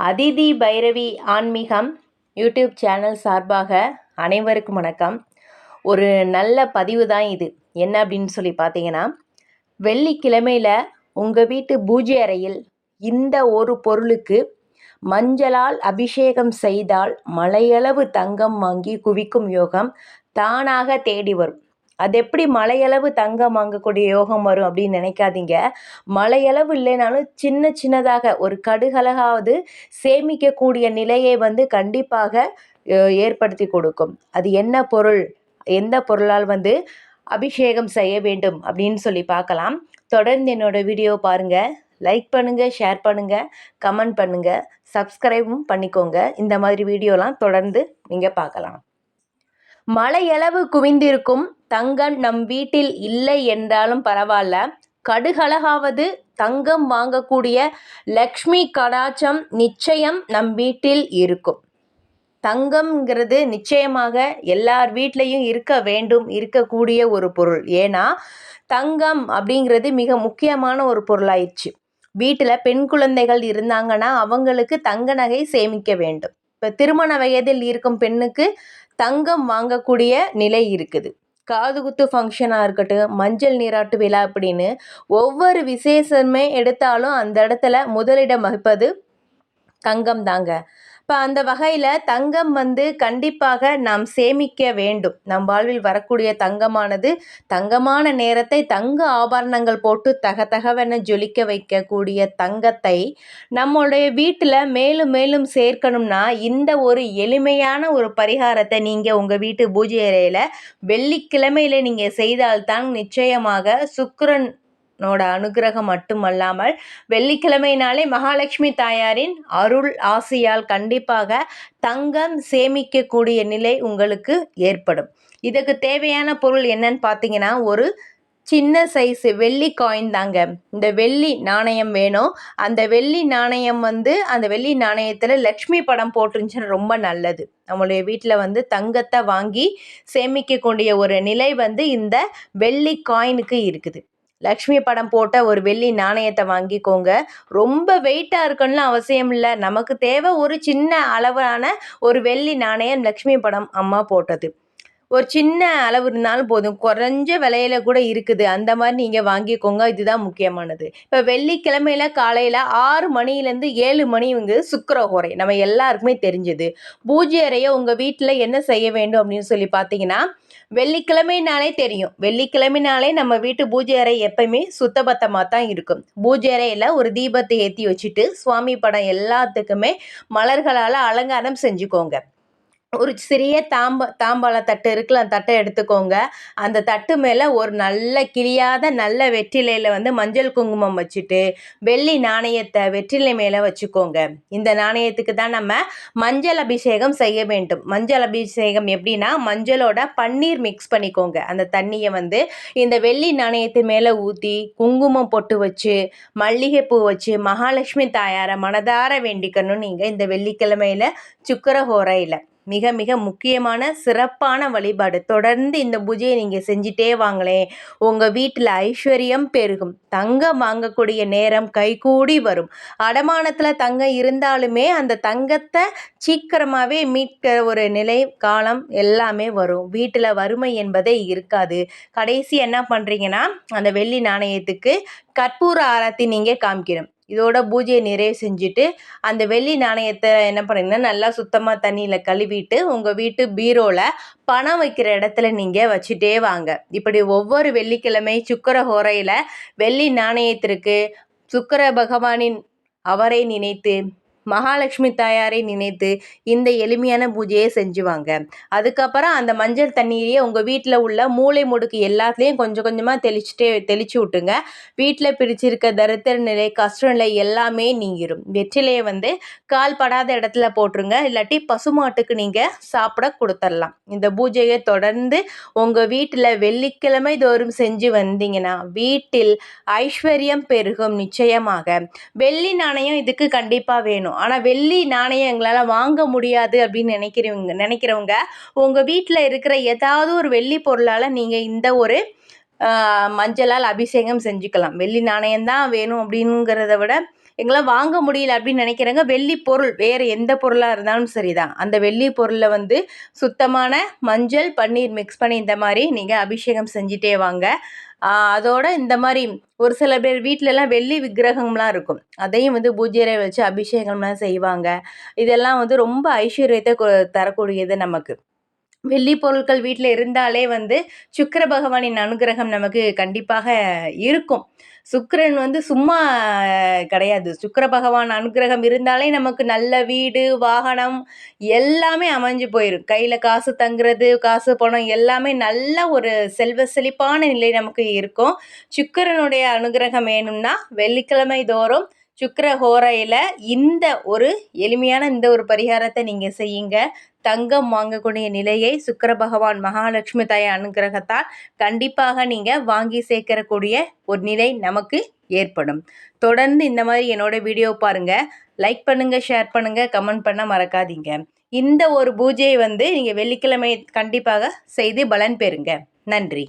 அதிதி பைரவி ஆன்மீகம் YouTube channel சார்பாக அனைவருக்கும் வணக்கம். ஒரு நல்ல பதிவு தான் இது. என்ன அப்படின்னு சொல்லி பார்த்தீங்கன்னா வெள்ளிக்கிழமையில் உங்கள் வீட்டு பூஜை அறையில் இந்த ஒரு பொருளுக்கு மஞ்சளால் அபிஷேகம் செய்தால் மலையளவு தங்கம் வாங்கி குவிக்கும் யோகம் தானாக தேடி வரும். அது எப்படி மலையளவு தங்கம் வாங்கக்கூடிய யோகம் வரும் அப்படின்னு நினைக்காதீங்க. மலையளவு இல்லைனாலும் சின்ன சின்னதாக ஒரு கடுகளகாவது சேமிக்கக்கூடிய நிலையை வந்து கண்டிப்பாக ஏற்படுத்தி கொடுக்கும். அது என்ன பொருள்? எந்த பொருளால் வந்து அபிஷேகம் செய்ய வேண்டும் அப்படின்னு சொல்லி பார்க்கலாம். தொடர்ந்து என்னோட வீடியோ பாருங்கள் லைக் பண்ணுங்கள் ஷேர் பண்ணுங்கள் கமெண்ட் பண்ணுங்கள் சப்ஸ்கிரைபும் பண்ணிக்கோங்க. இந்த மாதிரி வீடியோலாம் தொடர்ந்து நீங்கள் பார்க்கலாம். மலையளவு குவிந்திருக்கும் தங்கம் நம் வீட்டில் இல்லை என்றாலும் பரவாயில்ல. கடுகளகாவது தங்கம் வாங்கக்கூடிய லக்ஷ்மி கடாச்சம் நிச்சயம் நம் வீட்டில் இருக்கும். தங்கம்ங்கிறது நிச்சயமாக எல்லார் வீட்லேயும் இருக்க வேண்டும் இருக்கக்கூடிய ஒரு பொருள். ஏன்னா தங்கம் அப்படிங்கிறது மிக முக்கியமான ஒரு பொருளாயிடுச்சு. வீட்டில் பெண் குழந்தைகள் இருந்தாங்கன்னா அவங்களுக்கு தங்க நகை சேமிக்க வேண்டும். இப்போ திருமண வயதில் இருக்கும் பெண்ணுக்கு தங்கம் வாங்கக்கூடிய நிலை இருக்குது. காதுகுத்து ஃபங்க்ஷனாக இருக்கட்டும் மஞ்சள் நீராட்டு விழா அப்படின்னு ஒவ்வொரு விசேஷமே எடுத்தாலும் அந்த இடத்துல முதலிடம் வகிப்பது தங்கம் தாங்க. இப்போ அந்த வகையில் தங்கம் வந்து கண்டிப்பாக நாம் சேமிக்க வேண்டும். நம் வாழ்வில் வரக்கூடிய தங்கமானது தங்கமான நேரத்தை தங்க ஆபரணங்கள் போட்டு தக தகவென ஜொலிக்க வைக்கக்கூடிய தங்கத்தை நம்மளுடைய வீட்டில் மேலும் மேலும் சேர்க்கணும்னா இந்த ஒரு எளிமையான ஒரு பரிகாரத்தை நீங்கள் உங்கள் வீட்டு பூஜை அறையில் வெள்ளிக்கிழமையில் நீங்கள் செய்தால்தான் நிச்சயமாக சுக்கரன் னோட அனுகிரகம் மட்டுமல்லாமல் வெள்ளிக்கிழமைனாலே மகாலட்சுமி தாயாரின் அருள் ஆசையால் கண்டிப்பாக தங்கம் சேமிக்கக்கூடிய நிலை உங்களுக்கு ஏற்படும். இதுக்கு தேவையான பொருள் என்னன்னு பார்த்தீங்கன்னா ஒரு சின்ன சைஸு வெள்ளி காயின் தாங்க. இந்த வெள்ளி நாணயம் வேணும். அந்த வெள்ளி நாணயம் வந்து அந்த வெள்ளி நாணயத்தில் லக்ஷ்மி படம் போட்டுருந்துச்சுன்னா ரொம்ப நல்லது. நம்மளுடைய வீட்டில் வந்து தங்கத்தை வாங்கி சேமிக்கக்கூடிய ஒரு நிலை வந்து இந்த வெள்ளி காயினுக்கு இருக்குது. லக்ஷ்மி படம் போட்ட ஒரு வெள்ளி நாணயத்தை வாங்கிக்கோங்க. ரொம்ப வெயிட்டாக இருக்கணும்னு அவசியம் இல்லை. நமக்கு தேவை ஒரு சின்ன அளவான ஒரு வெள்ளி நாணயம் லக்ஷ்மி படம் அம்மா போட்டது. ஒரு சின்ன அளவு இருந்தாலும் போதும். குறைஞ்ச விலையில கூட இருக்குது. அந்த மாதிரி நீங்கள் வாங்கிக்கோங்க. இதுதான் முக்கியமானது. இப்போ வெள்ளிக்கிழமையில காலையில் ஆறு மணிலேருந்து ஏழு மணிங்கிறது வந்து சுக்கரஹோரை. நம்ம எல்லாருக்குமே தெரிஞ்சது. பூஜை அறையை உங்கள் வீட்டில் என்ன செய்ய வேண்டும் அப்படின்னு சொல்லி பார்த்தீங்கன்னா வெள்ளிக்கிழமைனாலே தெரியும். வெள்ளிக்கிழமைனாலே நம்ம வீட்டு பூஜை அறை எப்பயுமே சுத்தபத்தமாக தான் இருக்கும். பூஜை அறையில் ஒரு தீபத்தை ஏற்றி வச்சுட்டு சுவாமி படம் எல்லாத்துக்குமே மலர்களால் அலங்காரம் செஞ்சுக்கோங்க. ஒரு சிறிய தாம்ப தாம்பாள தட்டு இருக்குல்ல அந்த தட்டை எடுத்துக்கோங்க. அந்த தட்டு மேலே ஒரு நல்ல கிளியாத நல்ல வெற்றிலையில் வந்து மஞ்சள் குங்குமம் வச்சுட்டு வெள்ளி நாணயத்தை வெற்றிலை மேலே வச்சுக்கோங்க. இந்த நாணயத்துக்கு தான் நம்ம மஞ்சள் அபிஷேகம் செய்ய வேண்டும். மஞ்சள் அபிஷேகம் எப்படின்னா மஞ்சளோட பன்னீர் மிக்ஸ் பண்ணிக்கோங்க. அந்த தண்ணியை வந்து இந்த வெள்ளி நாணயத்து மேலே ஊற்றி குங்குமம் பொட்டு வச்சு மல்லிகைப்பூ வச்சு மகாலட்சுமி தாயாரை மனதார வேண்டிக்கணும் நீங்கள் இந்த வெள்ளிக்கிழமையில் சுக்கரஹோரையில். மிக மிக முக்கியமான சிறப்பான வழிபாடு. தொடர்ந்து இந்த பூஜையை நீங்கள் செஞ்சிட்டே வாங்களேன். உங்கள் வீட்டில் ஐஸ்வர்யம் பெருகும். தங்கம் வாங்கக்கூடிய நேரம் கைகூடி வரும். அடமானத்தில் தங்கம் இருந்தாலுமே அந்த தங்கத்தை சீக்கிரமாகவே மீட்கிற ஒரு நிலை காலம் எல்லாமே வரும். வீட்டில் வறுமை என்பதே இருக்காது. கடைசி என்ன பண்ணுறீங்கன்னா அந்த வெள்ளி நாணயத்துக்கு கற்பூர ஆரத்தி நீங்கள் காமிக்கணும். இதோட பூஜையை நிறைவு செஞ்சுட்டு அந்த வெள்ளி நாணயத்தை என்ன பண்ணுறீங்கன்னா நல்லா சுத்தமாக தண்ணியில் கழுவிட்டு உங்கள் வீட்டு பீரோவில் பணம் வைக்கிற இடத்துல நீங்கள் வச்சுட்டே வாங்க. இப்படி ஒவ்வொரு வெள்ளிக்கிழமை சுக்கர ஹோரையில் வெள்ளி நாணயத்திற்கு சுக்கர பகவானின் அவரை நினைத்து மகாலட்சுமி தாயாரை நினைத்து இந்த எளிமையான பூஜையை செஞ்சுவாங்க. அதுக்கப்புறம் அந்த மஞ்சள் தண்ணீரையே உங்கள் வீட்டில் உள்ள மூளை முடுக்கு எல்லாத்துலேயும் கொஞ்சம் கொஞ்சமாக தெளிச்சுட்டே தெளிச்சு விட்டுங்க வீட்டில் பிரிச்சிருக்க தரித்திர நிலை கஷ்ட நிலை எல்லாமே நீங்கிரும். வெற்றிலையை வந்து கால் படாத இடத்துல போட்டுருங்க. இல்லாட்டி பசுமாட்டுக்கு நீங்கள் சாப்பிட கொடுத்துடலாம் இந்த பூஜையை தொடர்ந்து உங்கள் வீட்டில் வெள்ளிக்கிழமை தோறும் செஞ்சு வந்தீங்கன்னா வீட்டில் ஐஸ்வர்யம் பெருகும் நிச்சயமாக. வெள்ளி நாணயம் இதுக்கு கண்டிப்பாக வேணும். ஆனால் வெள்ளி நாணயம் எங்களால் வாங்க முடியாது அப்படின்னு நினைக்கிறவங்க நினைக்கிறவங்க உங்கள் வீட்டில் இருக்கிற ஏதாவது ஒரு வெள்ளி பொருளால் நீங்கள் இந்த ஒரு மஞ்சளால் அபிஷேகம் செஞ்சுக்கலாம். வெள்ளி நாணயம் தான் வேணும் அப்படிங்கிறத விட எங்களால் வாங்க முடியல அப்படின்னு நினைக்கிறவங்க வெள்ளி பொருள் வேறு எந்த பொருளாக இருந்தாலும் சரிதான். அந்த வெள்ளி பொருளில் வந்து சுத்தமான மஞ்சள் பன்னீர் மிக்ஸ் பண்ணி இந்த மாதிரி நீங்கள் அபிஷேகம் செஞ்சுட்டே வாங்க. அதோட இந்த மாதிரி ஒரு சில பேர் வீட்டிலலாம் வெள்ளி விக்கிரகம்லாம் இருக்கும். அதையும் வந்து பூஜையரை வச்சு அபிஷேகம்லாம் செய்வாங்க. இதெல்லாம் வந்து ரொம்ப ஐஸ்வர்யத்தை தரக்கூடியது நமக்கு. வெள்ளி பொருட்கள் வீட்டில் இருந்தாலே வந்து சுக்கர பகவானின் அனுகிரகம் நமக்கு கண்டிப்பாக இருக்கும். சுக்கரன் வந்து சும்மா கிடையாது. சுக்கர பகவான் அனுகிரகம் இருந்தாலே நமக்கு நல்ல வீடு வாகனம் எல்லாமே அமைஞ்சு போயிடும் கையில் காசு தங்குறது காசு பணம் எல்லாமே நல்ல ஒரு செல்வ செழிப்பான நிலை நமக்கு இருக்கும். சுக்கரனுடைய அனுகிரகம் வேணும்னா வெள்ளிக்கிழமை தோறும் சுக்கர ஹோரையில் இந்த ஒரு எளிமையான இந்த ஒரு பரிகாரத்தை நீங்கள் செய்யுங்க. தங்கம் வாங்கக்கூடிய நிலையை சுக்கர பகவான் மகாலட்சுமி தாய் அனுகிரகத்தால் கண்டிப்பாக நீங்கள் வாங்கி சேர்க்கக்கூடிய ஒரு நிலை நமக்கு ஏற்படும். தொடர்ந்து இந்த மாதிரி என்னோட வீடியோ பாருங்கள் லைக் பண்ணுங்கள் ஷேர் பண்ணுங்கள் கமெண்ட் பண்ண மறக்காதீங்க. இந்த ஒரு பூஜையை வந்து நீங்கள் வெள்ளிக்கிழமை கண்டிப்பாக செய்து பலன் பெறுங்க. நன்றி.